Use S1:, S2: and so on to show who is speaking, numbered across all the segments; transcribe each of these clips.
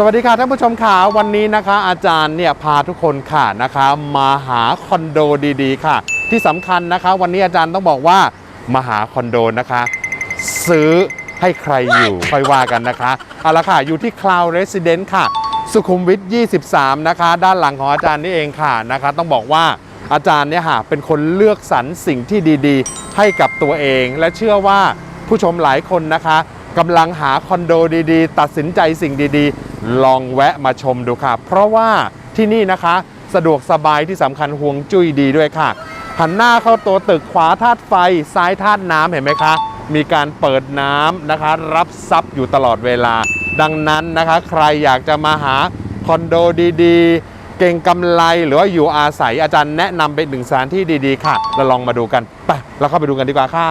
S1: สวัสดีค่ะท่านผู้ชมค่ะวันนี้นะคะ อาจารย์เนี่ยพาทุกคนค่ะนะคะมาหาคอนโดดีๆ ค่ะ ที่สำคัญนะคะ วันนี้อาจารย์ต้องบอกว่ามาหาคอนโดนะคะ ซื้อให้ใครอยู่ค่อยว่ากันนะคะเอาละค่ะอยู่ที่ Cloud Residence ค่ะ สุขุมวิท 23 นะคะ ด้านหลังของอาจารย์นี่เองค่ะนะคะ ต้องบอกว่าอาจารย์เนี่ยค่ะเป็นคนเลือกสรรสิ่งที่ดีๆ ให้กับตัวเอง และเชื่อว่าผู้ชมหลายคนนะคะกำลังหาคอนโดดีๆ ตัดสินใจสิ่งดีๆ ลองแวะมาชมดูค่ะ เพราะว่าที่นี่นะคะ สะดวกสบายที่สำคัญห่วงจุ้ยดีด้วยค่ะ หันหน้าเข้าตัวตึกขวาธาตุไฟ ซ้ายธาตุน้ำเห็นไหมคะ มีการเปิดน้ำนะคะ รับซับอยู่ตลอดเวลา ดังนั้นนะคะ ใครอยากจะมาหาคอนโดดีๆ เก่งกำไรหรือว่าอยู่อาศัยอาจารย์แนะนำเป็นหนึ่งสถานที่ดีๆ ค่ะเราลองมาดูกันไปเราเข้าไปดูกันดีกว่าค่ะ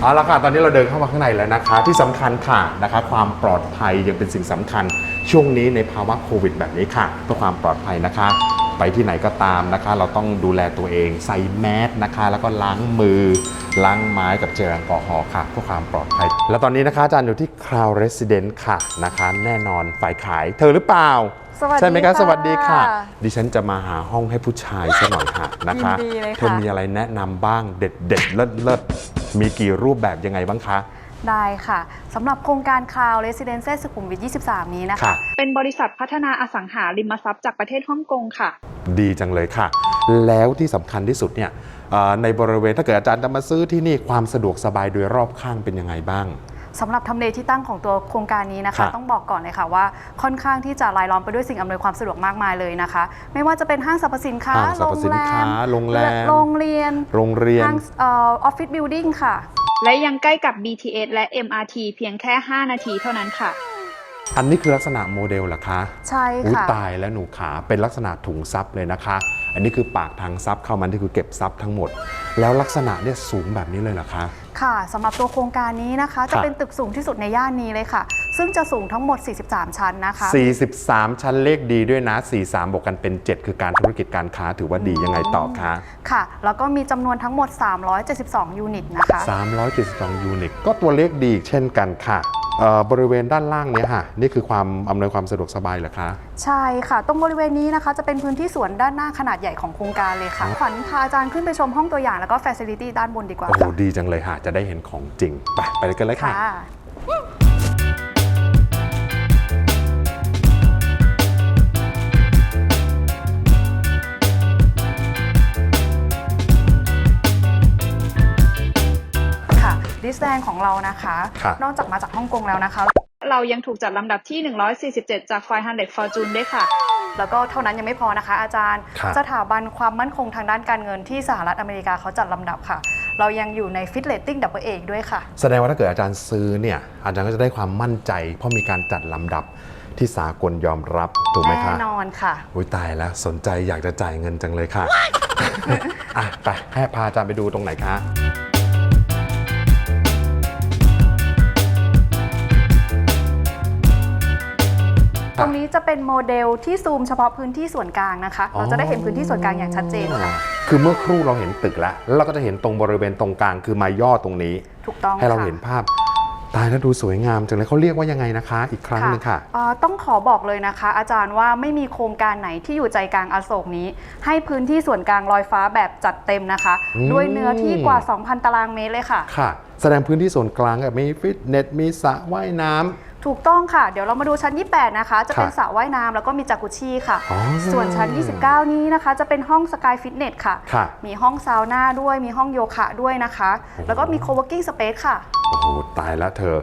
S1: เอาละค่ะตอนนี้เราเดินเข้ามาข้างในแล้วนะคะ ที่สำคัญค่ะนะคะ ความปลอดภัยยังเป็นสิ่งสำคัญ ช่วงนี้ในภาวะโควิดแบบนี้ค่ะเพื่อความปลอดภัยนะคะ ไปที่ไหนก็ตามนะคะ เราต้องดูแลตัวเองใส่แมสนะคะ แล้วก็ล้างมือล้างไม้กับเจลแอลกอฮอล์ค่ะเพื่อความปลอดภัย แล้วตอนนี้นะคะอาจารย์อยู่ที่ Cloud Residence ค่ะนะคะ แน่นอนฝ่ายขายเธอหรือเปล่า
S2: สวัสดี
S1: ใช่ไหมคะ
S2: ค่ะ
S1: สวัสดีค่ะ ดิฉันจะมาหาห้องให้ผู้ชายสักหน่อยค่ะนะคะ
S2: ยินดีเลยค่ะ
S1: เธอมีอะไรแนะนำบ้างเด็ดเด็ดๆเลิศเลิศๆ มีกี่รูปแบบยังไงบ้างคะ
S2: ได้ค่ะสำหรับโครงการ Cloud Residence สุขุมวิท 23 นี้นะคะ
S1: ค่ะ
S3: เป็นบริษัทพัฒนาอสังหาริมทรัพย์จากประเทศฮ่องกงค่ะ
S1: ดีจังเลยค่ะ แล้วที่สำคัญที่สุดเนี่ยเอ่อในบริเวณถ้าเกิดอาจารย์จะมาซื้อที่นี่ความสะดวกสบายโดยรอบข้างเป็นยังไงบ้าง
S2: สำหรับทำเลที่ตั้งของตัวโครงการนี้นะคะ
S1: ค่ะ
S2: ต้องบอกก่อนเลยค่ะว่าค่อนข้างที่จะรายล้อมไปด้วยสิ่งอำนวยความสะดวกมากมายเลยนะคะ ไม่ว่าจะเป็นห้างสรรพสินค้า
S1: ห้างสรรพสินค้าโรงแรม
S2: โรงเรียน
S1: โรงเรียน
S2: ห้างเออฟฟิศบิลดิ่งค่ะ
S3: และยังใกล้กับ BTS และ MRT เพียงแค่ 5 นาทีเท่านั้นค่ะ
S1: อันนี้คือลักษณะโมเดลเหรอคะ
S2: ใช่
S1: อุ๊ย
S2: ค่ะ
S1: ตายแล้วหนูขาเป็นลักษณะถุงซับเลยนะคะ อันนี้คือปากทางซับเข้ามันที่คือเก็บซับทั้งหมด แล้วลักษณะเนี่ยสูงแบบนี้เลยเหรอคะ
S2: ค่ะสำหรับตัวโครงการนี้นะคะจะ
S1: ค่ะ
S2: เป็นตึกสูงที่สุดในย่านนี้เลยค่ะ ซึ่งจะสูงทั้งหมด 43 ชั้นนะคะ
S1: 43 ชั้นเลขดีด้วยนะ 43 บวกกันเป็น 7 คือการธุรกิจการค้าถือว่าดียังไงต่อคะ
S2: ค่ะ แล้วก็มีจำนวนทั้งหมด 372 ยูนิตนะคะ
S1: 372 ยูนิตก็ตัวเลขดีอีกเช่นกันค่ะเอ่อ บริเวณด้านล่างเนี้ยค่ะ นี่คือความอำนวยความสะดวกสบายเหรอคะ
S2: ใช่ค่ะ ตรงบริเวณนี้นะคะ จะเป็นพื้นที่สวนด้านหน้าขนาดใหญ่ของโครงการเลยค่ะ
S1: อ๋อ
S2: ขวัญพาอาจารย์ขึ้นไปชมห้องตัวอย่างแล้วก็ Facility ด้านบนดีกว่า
S1: โอ้โห
S2: ค่ะ
S1: ดีจังเลยค่ะ จะได้เห็นของจริง ไปไปกันเลยค่ะ
S2: ดิสแดนของเรานะคะ
S1: ค่ะ
S2: นอกจากมาจากฮ่องกงแล้วนะคะ
S3: เรายังถูกจัดลำดับที่ 147 จาก 500 Fortune ด้วยค่ะ
S2: แล้วก็เท่านั้นยังไม่พอนะคะ อาจารย์
S1: ครับ
S2: สถาบันความมั่นคงทางด้านการเงินที่สหรัฐอเมริกาเขาจัดลำดับค่ะ เรายังอยู่ในฟิตเลตติ้งดับเบิลเอกด้วยค่ะ
S1: แสดงว่าถ้าเกิดอาจารย์ซื้อเนี่ยอาจารย์ก็จะได้ความมั่นใจ เพราะมีการจัดลำดับที่สากลยอมรับถูกไหมคะ
S2: แน่นอนค่ะ
S1: อุ้ยตายแล้วสนใจอยากจะจ่ายเงินจังเลยค่ะ อะไปให้พาอาจารย์ไปดูตรงไหนคะ
S2: เป็นโมเดลที่ซูมเฉพาะพื้นที่ส่วนกลางนะคะ เราจะได้เห็นพื้นที่ส่วนกลางอย่างชัดเจนค่ะ
S1: คือเมื่อครู่เราเห็นตึกแล้วแล้วเราก็จะเห็นตรงบริเวณตรงกลางคือมาย่อตรงนี้
S2: ถูกต้อง
S1: ให้เรา
S2: ค่ะ
S1: เห็นภาพ ตายแล้วดูสวยงามจังเลยเขาเรียกว่ายังไงนะคะ อีกครั้งหนึงค่ะ
S2: เอ่อต้องขอบอกเลยนะคะ อาจารย์ว่าไม่มีโครงการไหนที่อยู่ใจกลางอโศกนี้ ให้พื้นที่ส่วนกลางลอยฟ้าแบบจัดเต็มนะคะ
S1: อืม
S2: ด้วยเนื้อที่กว่า 2,000 ตารางเมตรเลยค่ะ
S1: ค่ะ แสดงพื้นที่ส่วนกลางแบบมีฟิตเนสมีสระว่ายน้ำ
S2: ถูกต้องค่ะ เดี๋ยวเรามาดูชั้น 28 นะคะ จะเป็น
S1: ค่ะ
S2: สระว่ายน้ำแล้วก็มีจักรุชี่ค่ะ
S1: อ๋อ
S2: ส่วนชั้น 29 นี้นะคะ จะเป็นห้องสกายฟิตเนสค่ะ
S1: ค่ะ
S2: มีห้องซาวน่าด้วยมีห้องโยคะด้วยนะคะ แล้วก็มี co-working space ค่ะ
S1: โอ้โหตายแล้วเธอ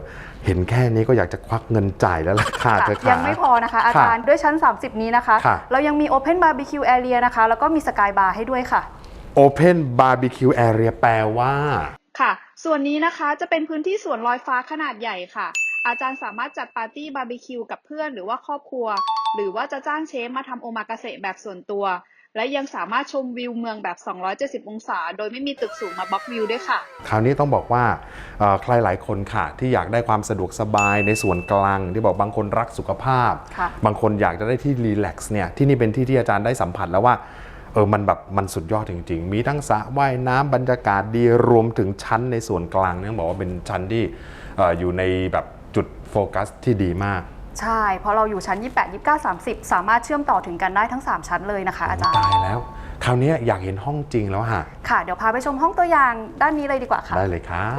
S1: เห็นแค่นี้ก็อยากจะควักเงินจ่ายแล้วล่ะค่ะเธอค่ะ
S2: ยังไม่พอนะคะ อาจารย์ด้วยชั้น 30 นี้นะคะ
S1: ค่ะ
S2: เรายังมี Open Barbecue Area นะคะ แล้วก็มีสกายบาร์ให้ด้วยค่ะ
S1: Open Barbecue Area แปลว่า
S3: ค่ะ ส่วนนี้นะคะจะเป็นพื้นที่สวนลอยฟ้าขนาดใหญ่ค่ะ อาจารย์สามารถจัดปาร์ตี้บาร์บีคิวกับเพื่อนหรือว่าครอบครัว หรือว่าจะจ้างเชฟมาทำโอมากาเสะแบบส่วนตัว และยังสามารถชมวิวเมืองแบบ 270 องศา โดยไม่มีตึกสูงมาบล็อกวิวด้วยค่ะ
S1: คราวนี้ต้องบอกว่าเอ่อใครหลายคนค่ะที่อยากได้ความสะดวกสบายในส่วนกลาง ที่บอกบางคนรักสุขภาพ
S2: ค่ะ
S1: บางคนอยากจะได้ที่รีแลกซ์เนี่ยที่นี่เป็นที่ที่อาจารย์ได้สัมผัสแล้วว่าเออมันแบบมันสุดยอดจริง ๆ มีทั้งสระว่ายน้ำบรรยากาศดีรวมถึงชั้นในส่วนกลางเนี่ยต้องบอกว่าเป็นชั้นที่เอ่ออยู่ในแบบจุด โฟกัสที่ดีมาก
S2: ใช่ เพราะเราอยู่ชั้น 28 29 30 สามารถเชื่อมต่อถึงกันได้ทั้ง 3 ชั้นเลยนะคะ อาจารย์
S1: ตายแล้ว คราวนี้อยากเห็นห้องจริงแล้วฮะ
S2: ค่ะ เดี๋ยวพาไปชมห้องตัวอย่างด้านนี้เลยดีกว่าค่ะ
S1: ได้เลยครับ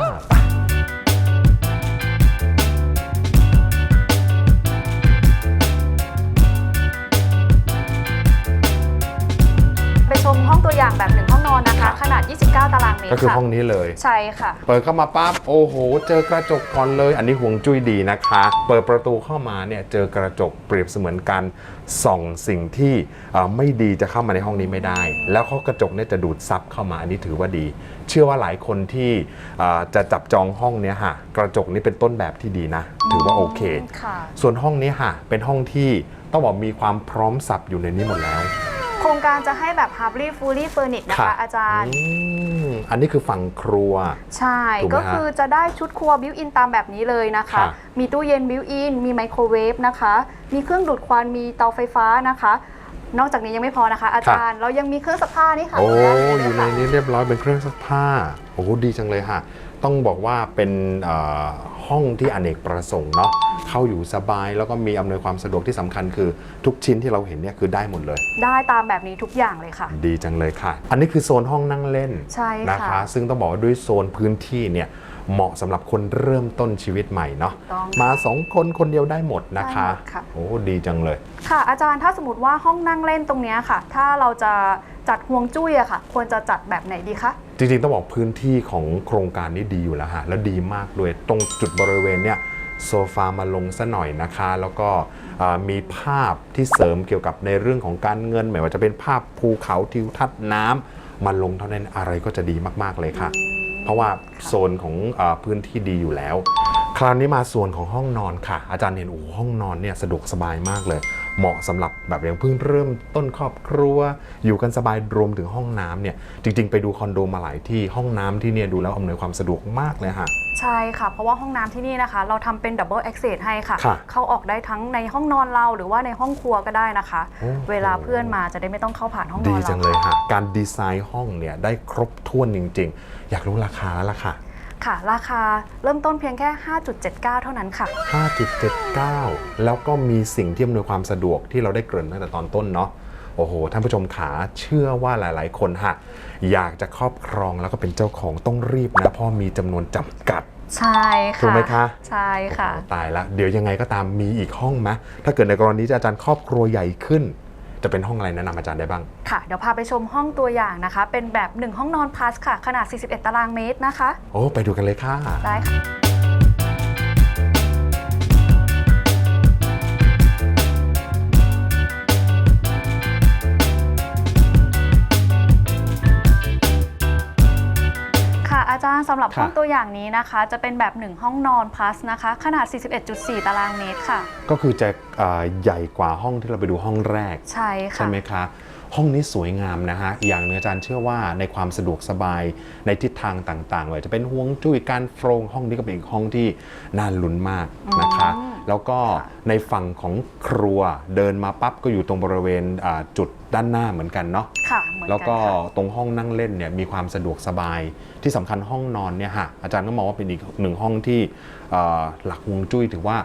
S2: ไปชมห้องตัวอย่างแบบหนึ่งห้อง นอนนะคะ ขนาด 29 ตารางเมตร
S1: ก็คือ
S2: ค่ะ
S1: ห้องนี้เลย
S2: ใช่ค่ะ
S1: เปิดเข้ามาปั๊บโอ้โห เจอกระจกก่อนเลย อันนี้ห่วงจุ้ยดีนะคะ เปิดประตูเข้ามาเนี่ยเจอกระจกเปรียบเสมือนการส่องสิ่งที่เอ่อไม่ดีจะเข้ามาในห้องนี้ไม่ได้ แล้วเขากระจกเนี่ยจะดูดซับเข้ามาอันนี้ถือว่าดี เชื่อว่าหลายคนที่เอ่อจะจับจองห้องเนี้ยค่ะ กระจกนี้เป็นต้นแบบที่ดีนะ ถือว่าโอเค
S2: ค่ะ
S1: ส่วนห้องนี้ค่ะ เป็นห้องที่ต้องบอกมีความพร้อมสับอยู่ในนี้หมดแล้ว
S2: โครงการจะให้แบบ Hardly Fully Furnished นะคะอาจารย์
S1: อืมอันนี้คือฝั่งครัว
S2: ใช่
S1: ถูกไหม
S2: ก็คือจะได้ชุดครัวบิวอินตามแบบนี้เลยนะคะ
S1: ค่ะ
S2: มีตู้เย็นบิวอิน มีไมโครเวฟนะคะ มีเครื่องดูดควัน มีเตาไฟฟ้านะคะ นอกจากนี้ยังไม่พอนะคะ อาจารย์เรายังมีเครื่องซักผ้านี่ค่ะ
S1: โอ้
S2: ด้าน
S1: อยู่ใน
S2: ค่ะ
S1: นี้เรียบร้อยเป็นเครื่องซักผ้าโอ้โหดีจังเลยค่ะ ต้องบอกว่าเป็นเอ่อห้องที่อเนกประสงค์เนาะเข้าอยู่สบายแล้วก็มีอำนวยความสะดวกที่สำคัญคือทุกชิ้นที่เราเห็นเนี่ยคือได้หมดเลย
S2: ได้ตามแบบนี้ทุกอย่างเลยค่ะ
S1: ดีจังเลยค่ะ อันนี้คือโซนห้องนั่งเล่น
S2: ใช่
S1: นะ
S2: ค่ะ
S1: คะซึ่งต้องบอกว่าด้วยโซนพื้นที่เนี่ย เหมาะสำหรับคนเริ่มต้นชีวิตใหม่เนาะ
S2: ต้อง
S1: มาสองคนคนเดียวได้หมดนะคะ
S2: ได้หมดค่ะ
S1: โอ้ดีจังเลย
S2: ค่ะ อาจารย์ถ้าสมมติว่าห้องนั่งเล่นตรงเนี้ยค่ะ ถ้าเราจะจัดห่วงจุ้ยอะค่ะ ควรจะจัดแบบไหนดีคะ
S1: จริงๆต้องบอกพื้นที่ของโครงการนี้ดีอยู่แล้วฮะแล้วดีมากด้วยตรงจุดบริเวณเนี่ยโซฟามาลงซะหน่อยนะคะ แล้วก็เอ่อมีภาพที่เสริมเกี่ยวกับในเรื่องของการเงินไม่ว่าจะเป็นภาพภูเขาทิวทัศน์น้ำมาลงเท่านั้นอะไรก็จะดีมากๆเลยค่ะ เพราะว่าโซนของเออพื้นที่ดีอยู่แล้ว คราวนี้มาส่วนของห้องนอนค่ะ อาจารย์เห็นโอ้โหห้องนอนเนี่ยสะดวกสบายมากเลย เหมาะสำหรับแบบอย่างเพิ่งเริ่มต้นครอบครัว อยู่กันสบายรวมถึงห้องน้ำเนี่ยจริง ๆ ไปดูคอนโดมาหลายที่ห้องน้ำที่เนี่ยดูแล้วอำนวยความสะดวกมากเลยฮะ
S2: ใช่ค่ะ เพราะว่าห้องน้ำที่นี่นะคะ เราทำเป็นดับเบิล c อ s เซสให้ค่ะ
S1: ค่ะ
S2: เข้าออกได้ทั้งในห้องนอนเราหรือว่าในห้องครัวก็ได้นะคะ
S1: โอ้โห
S2: เวลาเพื่อนมาจะได้ไม่ต้องเข้าผ่านห้องน
S1: ดี
S2: อนเรา
S1: จังเลยฮะการดีไซน์ห้องเนี่ยได้ครบถ้วนจริง ๆ อยากรู้ราคาแล้วล่ะค่ะ
S2: ค่ะ ราคาเริ่มต้นเพียงแค่ 5.79 เท่านั้นค่ะ
S1: 5.79 แล้วก็มีสิ่งที่อำนวยความสะดวกที่เราได้เกริ่นตั้งแต่ตอนต้นเนาะโอ้โห ท่านผู้ชมขาเชื่อว่าหลาย ๆ คนฮะอยากจะครอบครองแล้วก็เป็นเจ้าของต้องรีบนะเพราะมีจำนวนจำกัด
S2: ใช่ค่ะ
S1: ถูกไหมคะ
S2: ใช่ค่ะ
S1: โอ้โหตายละเดี๋ยวยังไงก็ตามมีอีกห้องไหมถ้าเกิดในกรณีที่อาจารย์ครอบครัวใหญ่ขึ้น จะเป็นห้องอะไรแนะนำอาจารย์ได้บ้าง
S2: ค่ะ เดี๋ยวพาไปชมห้องตัวอย่างนะคะ เป็นแบบ 1 ห้องนอนพลัสค่ะ ขนาด 41 ตารางเมตรนะคะ
S1: โอ้ ไปดูกันเลยค่ะ
S2: ได้ค่ะาจารย์สำหรับ
S1: ค่ะ
S2: ห้องตัวอย่างนี้นะคะ จะเป็นแบบ 1 ห้องนอนพลัสนะคะ ขนาด 41.4 ตารางเมตรค่ะ
S1: ก็คือจะเอ่อใหญ่กว่าห้องที่เราไปดูห้องแรก
S2: ใช่ค่ะ
S1: ใช่ไหมคะ ห้องนี้สวยงามนะฮะอย่างหนึงอาจารย์เชื่อว่าในความสะดวกสบายในทิศทางต่างๆเลยจะเป็นห่วงจุ้ยการโฟรงห้องนี้ก็เป็นอีกห้องที่น่าลุ้นมากนะคะ
S2: อืม
S1: แล้วก็
S2: ค่ะ
S1: ในฝั่งของครัวเดินมาปั๊บก็อยู่ตรงบริเวณอ่าจุดด้านหน้าเหมือนกันเนาะ
S2: ค่ะเหมือน
S1: แล้ว
S2: กัน
S1: ก็
S2: ค่ะ
S1: ตรงห้องนั่งเล่นเนี่ยมีความสะดวกสบายที่สำคัญห้องนอนเนี่ยฮะอาจารย์ก็มองว่าเป็นอีกหนึ่งห้องที่เอ่อหลักฮวงจุ้ยถือว่า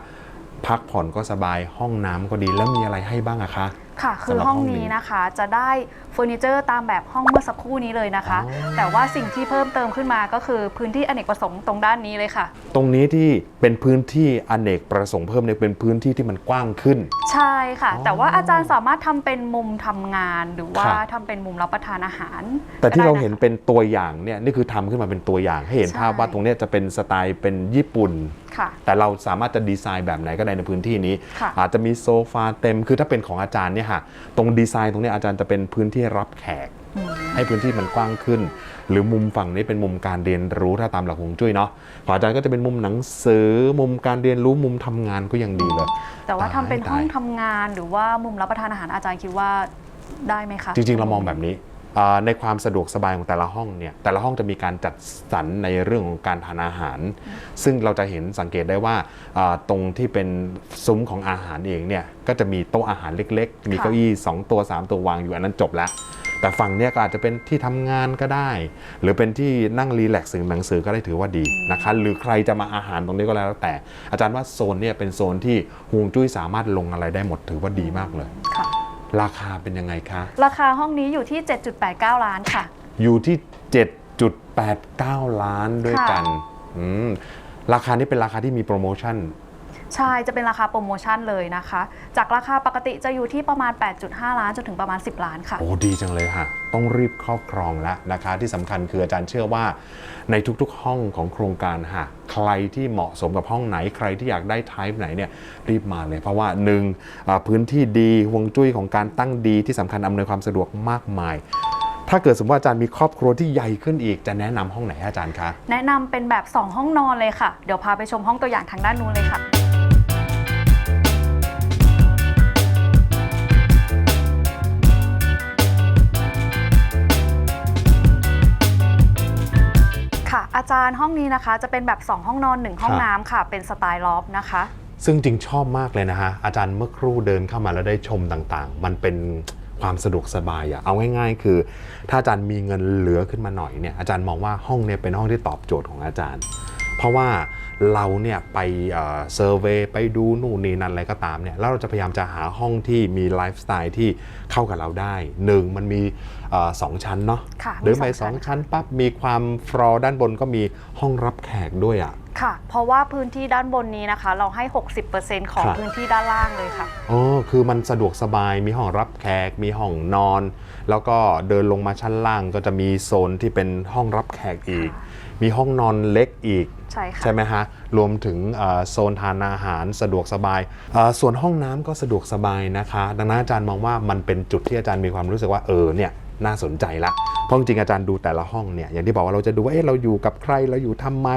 S1: พักผ่อนก็สบายห้องน้ำก็ดีแล้วมีอะไรให้บ้างอะคะ
S2: ค่ะ คือ
S1: สำหรับ
S2: ห้อง
S1: ห้องนี้
S2: นี้นะคะจะได้เฟอร์นิเจอร์ตามแบบห้องเมื่อสักครู่นี้เลยนะคะ
S1: อ๋อ
S2: แต่ว่าสิ่งที่เพิ่มเติมขึ้นมาก็คือพื้นที่อเนกประสงค์ตรงด้านนี้เลยค่ะ
S1: ตรงนี้ที่เป็นพื้นที่อเนกประสงค์เพิ่มเนี่ยเป็นพื้นที่ที่มันกว้างขึ้น
S2: ใช่ค่ะ
S1: อ๋อ
S2: แต่ว่าอาจารย์สามารถทำเป็นมุมทำงานหรือว่า
S1: ครับ
S2: ทำเป็นมุมรับประทานอาหาร
S1: แต่ที่
S2: ก็
S1: เรา
S2: ได้ะ
S1: เห็นเป็นตัวอย่างเนี่ยนี่คือทำขึ้นมาเป็นตัวอย่างให้เห็น
S2: ใช่
S1: ภาพว่าตรงเนี้ยจะเป็นสไตล์เป็นญี่ปุ่น
S2: ค่ะ
S1: แต่เราสามารถจะดีไซน์แบบไหนก็ได้ในพื้นที่นี้
S2: ค่ะ
S1: อาจจะมีโซฟาเต็มคือถ้าเป็นของอาจารย์เนี่ยค่ะตรงดีไซน์ตรงเนี้ยอาจารย์จะเป็นพื้นที่รับแขก
S2: อืม
S1: ให้พื้นที่มันกว้างขึ้น หรือมุมฝั่งนี้เป็นมุมการเรียนรู้ถ้าตามหลักฮวงจุ้ยเนาะของอาจารย์ก็จะเป็นมุมหนังสือมุมการเรียนรู้มุมทำงานก็ยังดีเลย
S2: แต่ว่าทำเป็น
S1: ตาย
S2: ห้องทำงานหรือว่ามุมรับประทานอาหารอาจารย์คิดว่าได้ไหมคะ
S1: จริงๆเรามองแบบนี้อ่า ในความสะดวกสบายของแต่ละห้องเนี่ยแต่ละห้องจะมีการจัดสรรในเรื่องของการทานอาหาร ซึ่งเราจะเห็นสังเกตได้ว่าตรงที่เป็นซุ้มของอาหารเองเนี่ยก็จะมีโต๊ะอาหารเล็ก ๆ มีเก้าอี้ 2 ตัว 3 ตัววางอยู่อันนั้นจบแล้ว แต่ฝั่งเนี่ยก็อาจจะเป็นที่ทำงานก็ได้ หรือเป็นที่นั่งรีแลกซ์หนังสือก็ได้ถือว่าดีนะคะหรือใครจะมาอาหารตรงนี้ก็แล้วแต่ อาจารย์ว่าโซนเนี่ยเป็นโซนที่ฮวงจุ้ยสามารถลงอะไรได้หมดถือว่าดีมากเลย
S2: ค่ะ
S1: ราคาเป็นยังไงคะ
S2: ราคาห้องนี้อยู่ที่ 7.89 ล้านค่ะ
S1: อยู่ที่ 7.89 ล้านด้วยกันอืมราคานี้เป็นราคาที่มีโปรโมชั่น
S2: ใช่ จะเป็นราคาโปรโมชั่นเลยนะคะ จากราคาปกติจะอยู่ที่ประมาณ 8.5 ล้านจนถึงประมาณ 10 ล้านค่ะ
S1: โอ้ดีจังเลยค่ะ ต้องรีบครอบครองแล้วนะคะ ที่สำคัญคืออาจารย์เชื่อว่า ในทุกๆห้องของโครงการค่ะ ใครที่เหมาะสมกับห้องไหนใครที่อยากได้ไทป์ไหนเนี่ยรีบมาเลย เพราะว่าหนึ่งอ่าพื้นที่ดีห่วงจุ้ยของการตั้งดีที่สำคัญอำนวยความสะดวกมากมายถ้าเกิดสมมติว่าอาจารย์มีครอบครัวที่ใหญ่ขึ้นอีกจะแนะนำห้องไหนให้อาจารย์คะ
S2: แนะนำเป็นแบบ 2 ห้องนอนเลยค่ะ เดี๋ยวพาไปชมห้องตัวอย่างทางด้านนู้นเลยค่ะ อาจารย์ห้องนี้นะคะ จะเป็นแบบ 2 ห้องนอน 1 ห้อง
S1: ครับ
S2: น้ำค่ะ เป็นสไตล์ลอฟนะคะ
S1: ซึ่งจริงชอบมากเลยนะฮะ อาจารย์เมื่อครู่เดินเข้ามาแล้วได้ชมต่างๆ มันเป็นความสะดวกสบายอะเอาง่ายๆ คือ ถ้าอาจารย์มีเงินเหลือขึ้นมาหน่อยเนี่ยอาจารย์มองว่าห้องเนี่ยเป็นห้องที่ตอบโจทย์ของอาจารย์ เพราะว่า เราเนี่ยไปเซอร์เวยไปดูนู่นนี่นั่นอะไรก็ตามเนี่ยแล้วเราจะพยายามจะหาห้องที่มีไลฟ์สไตล์ที่เข้ากับเราได้หนึ่งมันมีเอ่อสองชั้นเนาะ
S2: ค่ะ
S1: หรือไป
S2: มี
S1: ส
S2: ส
S1: อ
S2: องงชั้
S1: ชั้น
S2: น
S1: ปั๊บมีความฟลอร์ด้านบนก็มีห้องรับแขกด้วยอะ
S2: ค่ะ เพราะว่าพื้นที่ด้านบนนี้นะคะ เราให้ 60%ของ
S1: ครับ
S2: พื้นที่ด้านล่างเลยค่ะ
S1: อ๋อคือมันสะดวกสบายมีห้องรับแขก มีห้องนอน แล้วก็เดินลงมาชั้นล่างก็จะมีโซนที่เป็นห้องรับแขกอีก
S2: ค่ะ
S1: มีห้องนอนเล็กอีก
S2: ใช่ค่ะ
S1: ใช่ไหมฮะ รวมถึงเอ่อโซนทานอาหารสะดวกสบายเอ่อส่วนห้องน้ำก็สะดวกสบายนะคะ ดังนั้นอาจารย์มองว่ามันเป็นจุดที่อาจารย์มีความรู้สึกว่าเออเนี่ยน่าสนใจละ เพราะจริงๆอาจารย์ดูแต่ละห้องเนี่ยอย่างที่บอกว่าเราจะดูว่าเอ๊ะเราอยู่กับใครเราอยู่ทำไม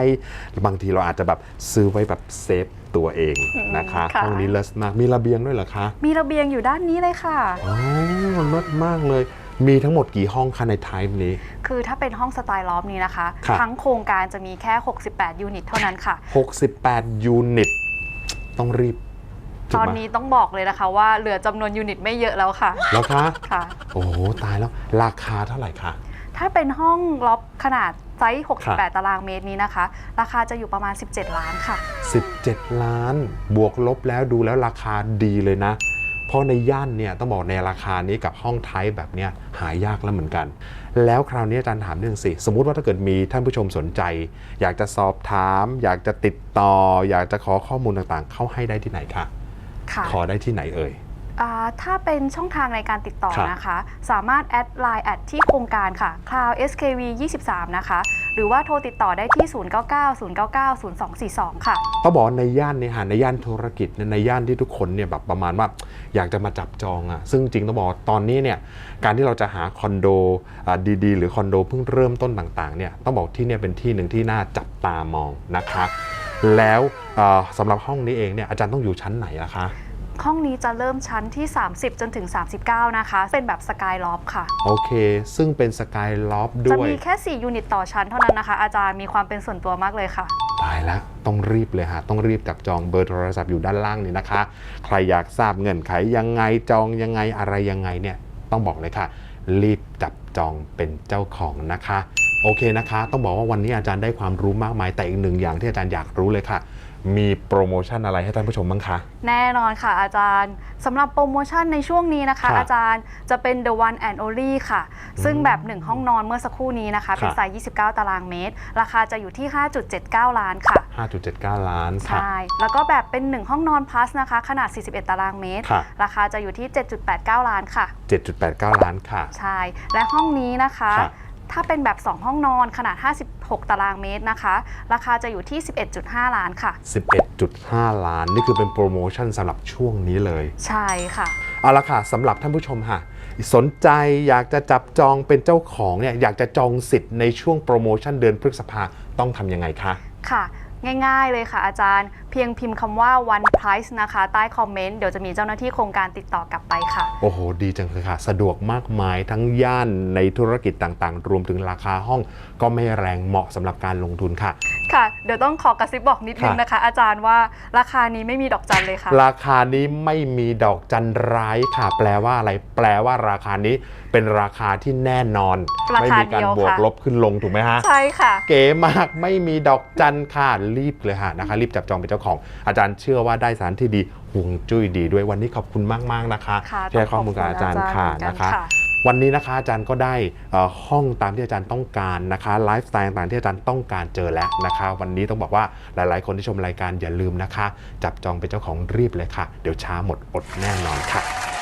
S1: บางทีเราอาจจะแบบซื้อไว้แบบเซฟตัวเองนะคะ
S2: ค่ะ
S1: ห้องนี้เลิศมากมีระเบียงด้วยเหรอคะ
S2: มีระเบียงอยู่ด้านนี้เลยค่ะ
S1: อ๋อเลิศมากเลย มีทั้งหมดกี่ห้องคะในไทป์นี้
S2: คือถ้าเป็นห้องสไตล์ลอฟนี้นะคะ
S1: ครับ
S2: ทั้งโครงการจะมีแค่ 68 ยูนิตเท่านั้นค่ะ
S1: 68 ยูนิต ต้องรีบถูก
S2: ตอน
S1: ไหม
S2: นี้ต้องบอกเลยนะคะว่าเหลือจำนวนยูนิตไม่เยอะแล้วค่ะ
S1: แล้วคะ
S2: ค่ะ
S1: โอ้โห ตายแล้ว ราคาเท่าไหร่คะ
S2: ถ้าเป็นห้องล็อบขนาดไซส์
S1: ครับ
S2: 68 ตารางเมตรนี้นะคะ ราคาจะอยู่ประมาณ 17 ล้านค่ะ
S1: 17 ล้าน บวกลบแล้วดูแล้วราคาดีเลยนะเพ ราะในย่านเนี่ยต้องบอกในราคานี้กับห้องไทป์แบบเนี้ยหายากแล้วเหมือนกัน แล้วคราวนี้อาจารย์ถามเรื่องสิ สมมุติว่าถ้าเกิดมีท่านผู้ชมสนใจ อยากจะสอบถาม อยากจะติดต่อ อยากจะขอข้อมูลต่างๆ เข้าให้ได้ที่ไหนคะ
S2: ค่ะ
S1: ขอได้ที่ไหนเอ่ย
S2: อ่าถ้าเป็นช่องทางในการติดต่อ
S1: ครับ
S2: นะคะ สามารถแอดไลน์แอดที่โครงการค่ะ cloud skv 23 นะคะ หรือว่าโทรติดต่อได้ที่ 099 099 0242 ค่ะ
S1: ต้องบอกว่าในย่านเนี่ยฮะในย่านธุรกิจเนี่ยในย่านที่ทุกคนเนี่ยแบบประมาณว่าอยากจะมาจับจองอะซึ่งจริงต้องบอกว่าตอนนี้เนี่ยการที่เราจะหาคอนโดอ่าดีๆ หรือคอนโดเพิ่งเริ่มต้นต่างๆเนี่ยต้องบอกที่เนี่ยเป็นที่หนึ่งที่น่าจับตามองนะคะ แล้วอ่าสำหรับห้องนี้เองเนี่ยอาจารย์ต้องอยู่ชั้นไหนล่ะคะ
S2: ห้องนี้จะเริ่มชั้นที่ 30 จนถึง 39 นะคะ เป็นแบบสกายลอฟค่ะ
S1: โอเค ซึ่งเป็นสกายล็อบด้
S2: จะ
S1: วย
S2: มีแค่ 4 ยูนิตต่อชั้นเท่านั้นนะคะ อาจารย์มีความเป็นส่วนตัวมากเลยค่ะ
S1: ตายแล้วต้องรีบเลยฮะ ต้องรีบจับจองเบอร์โทรศัพท์อยู่ด้านล่างนี่นะคะ ใครอยากทราบเงื่อนไขยังไงจองยังไงอะไรยังไงเนี่ยต้องบอกเลยค่ะ รีบจับจองเป็นเจ้าของนะคะ โอเคนะคะ ต้องบอกว่าวันนี้อาจารย์ได้ความรู้มากมายแต่อีกหนึ่งอย่างที่อาจารย์อยากรู้เลยค่ะ มีโปรโมชั่นอะไรให้ท่านผู้ชมบ้างคะ
S2: แน่นอนค่ะอาจารย์สำหรับโปรโมชั่นในช่วงนี้นะคะ
S1: ครับ
S2: อาจารย์จะเป็น the one and only ค่ะ ซึ่งแบบ 1 ห้องนอนเมื่อสักครู่นี้นะคะ เป็น
S1: ครับ
S2: ไซส์29 ตารางเมตร ราคาจะอยู่ที่ 5.79 ล้านค่ะ
S1: 5.79 ล้านค่ะ
S2: ใช่ แล้วก็แบบเป็น 1 ห้องนอน plus นะคะ ขนาด 41 ตารางเมตร
S1: ครับ
S2: ราคาจะอยู่ที่ 7.89 ล้านค่ะ
S1: 7.89 ล้านค่ะ
S2: ใช่ และห้องนี้นะคะ
S1: ครับ
S2: ถ้าเป็นแบบ 2 ห้องนอนขนาด 56ตารางเมตรนะคะ ราคาจะอยู่ที่ 11.5 ล้านค่ะ
S1: 11.5 ล้าน นี่คือเป็นโปรโมชั่นสำหรับช่วงนี้เลย
S2: ใช่ค่ะ
S1: เอาละค่ะสำหรับท่านผู้ชมค่ะ สนใจอยากจะจับจองเป็นเจ้าของเนี่ยอยากจะจองสิทธิ์ในช่วงโปรโมชั่นเดือนพฤษภาต้องทำยังไงคะ
S2: ค่ะ ง่ายๆเลยค่ะอาจารย์ เพียงพิมพ์คำว่า one price นะคะ ใต้คอมเมนต์ เดี๋ยวจะมีเจ้าหน้าที่โครงการติดต่อกลับไปค่ะ
S1: โอ้โห ดีจังเลยค่ะ สะดวกมากมายทั้งย่านในธุรกิจต่างๆ รวมถึงราคาห้องก็ไม่แรงเหมาะสำหรับการลงทุนค่ะ
S2: ค่ะ เดี๋ยวต้องขอกระซิบบอกนิดนึง
S1: ค่ะ
S2: นะคะ อาจารย์ว่าราคานี้ไม่มีดอกจันเลยค่ะ
S1: ราคานี้ไม่มีดอกจันร้ายค่ะ แปลว่าอะไร แปลว่าราคานี้เป็นราคาที่แน่นอน
S2: รา
S1: ไม่
S2: คา
S1: มีการ
S2: เดียว
S1: บวก
S2: ค่ะ
S1: ลบขึ้นลงถูกไหมฮะ
S2: ใช่ค่ะ
S1: เก๋มากไม่มีดอกจันค่ะรีบเลยค่ะนะคะ รีบจับจองเป็นเจ้าของอาจารย์เชื่อว่าได้สารที่ดีห่วงจุ้ยดีด้วยวันนี้ขอบคุณมากๆนะคะ
S2: ค่ะ
S1: ที่ให้ข้อมูลกับอาจารย์ค่ะ
S2: ต้องขอบคุณอาจารย์
S1: นะคะ
S2: ค่ะ
S1: วันนี้นะคะอาจารย์ก็ได้เอ่อห้องตามที่อาจารย์ต้องการนะคะไลฟ์สไตล์ต่างๆที่อาจารย์ต้องการเจอแล้วนะคะ วันนี้ต้องบอกว่าหลายๆ คนที่ชมรายการอย่าลืมนะคะ จับจองเป็นเจ้าของรีบเลยค่ะ เดี๋ยวช้าหมดอดแน่นอนค่ะ